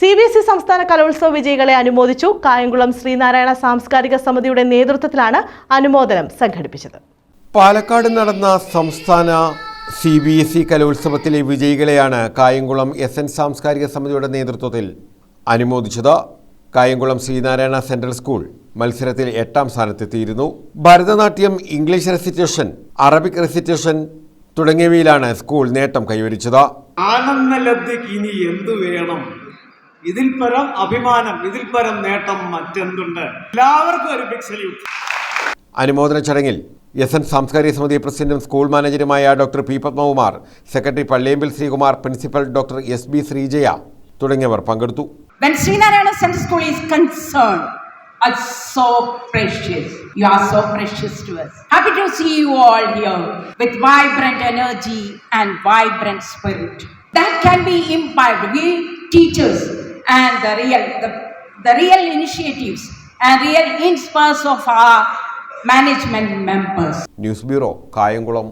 C B S E സംസ്ഥാന കലോത്സവ വിജയികളെ അനുമോദിച്ചു കായംകുളം ശ്രീനാരായണ സാംസ്കാരിക സമിതിയുടെ നേതൃത്വത്തിലാണ് അനുമോദനം സംഘടിപ്പിച്ചത്. പാലക്കാട് നടന്ന സംസ്ഥാന സി ബി എസ് ഇ കലോത്സവത്തിലെ വിജയികളെയാണ് കായംകുളം എസ് എൻ സാംസ്കാരിക സമിതിയുടെ നേതൃത്വത്തിൽ അനുമോദിച്ചത്. കായംകുളം ശ്രീനാരായണ സെൻട്രൽ സ്കൂൾ മത്സരത്തിൽ എട്ടാം സ്ഥാനത്തെത്തിയിരുന്നു. Bharatanatyam English recitation Arabic recitation തുടങ്ങിയവയിലാണ് school നേട്ടം കൈവരിച്ചത്. ആനന്ദലബ്ധിക്ക് ഇനി എന്തു വേണം? ഇതിൽ പരം അഭിമാനം ഇതിൽ പരം നേട്ടം മറ്റെന്തുണ്ട് എല്ലാവർക്കും ഒരു ബിഗ് സല്യൂട്ട് അനുമോദന ചടങ്ങിൽ എസ് എൻ സാംസ്കാരിക സമിതി പ്രസിഡന്റും school മാനേജരുമായ doctor P Padmakumar secretary Palliyambil Sreekumar principal doctor S B Sreejaya തുടങ്ങിയവർ പങ്കെടുത്തു When Srinarayana Central School is concerned, it's so precious. You are so precious to us. Happy to see you all here with vibrant energy and vibrant spirit. That can be imbibed. We teachers and the real, the, the real initiatives and real inspires of our management members. News bureau Kayamkulam